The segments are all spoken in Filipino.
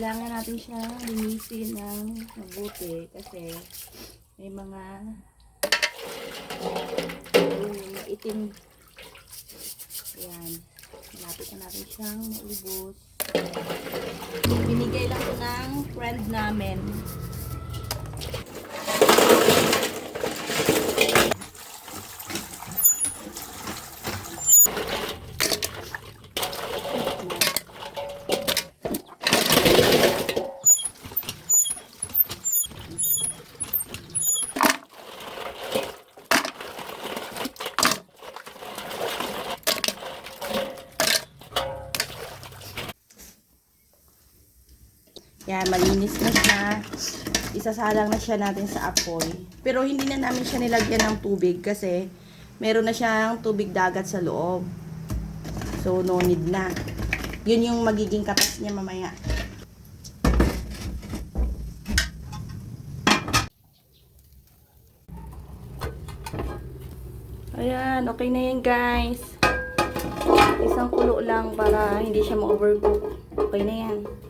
Kailangan natin siyang linisin ng mabuti kasi may mga yung maitim. Ayan. Malapit na natin siyang maubos. Binigay lang ito ng friend namin. Yan, malinis na siya. Isasalang na siya natin sa apoy. Pero hindi na namin siya nilagyan ng tubig kasi meron na siyang tubig dagat sa loob. So, no need na. Yun yung magiging katas niya mamaya. Ayan, okay na yan guys. Isang kulo lang para hindi siya ma-overcook. Okay na yan.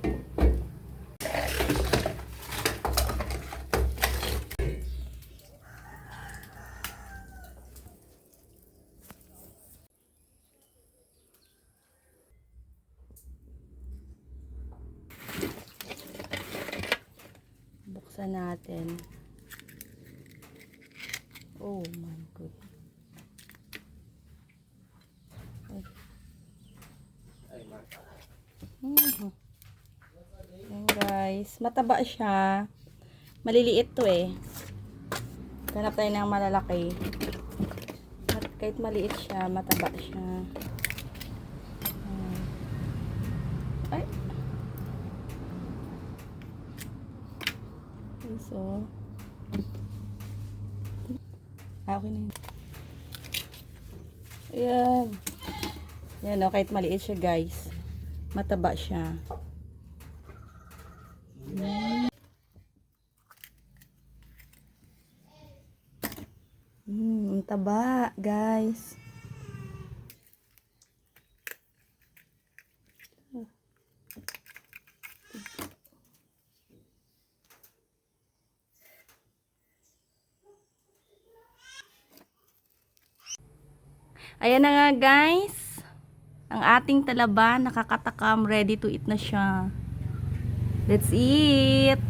Buksan natin. Oh my god. Mhm. Ayan guys, mataba siya. Maliliit to eh. Ganap tayo ng malalaki. At kahit maliit siya, mataba siya. Okay, so. Ah, okay na yun. Ayan. Ayan, oh, kahit maliit siya, guys. Mataba siya. Hmm, ang taba, guys. Ayan na nga guys. Ang ating talaba nakakatakam, ready to eat na siya. Let's eat!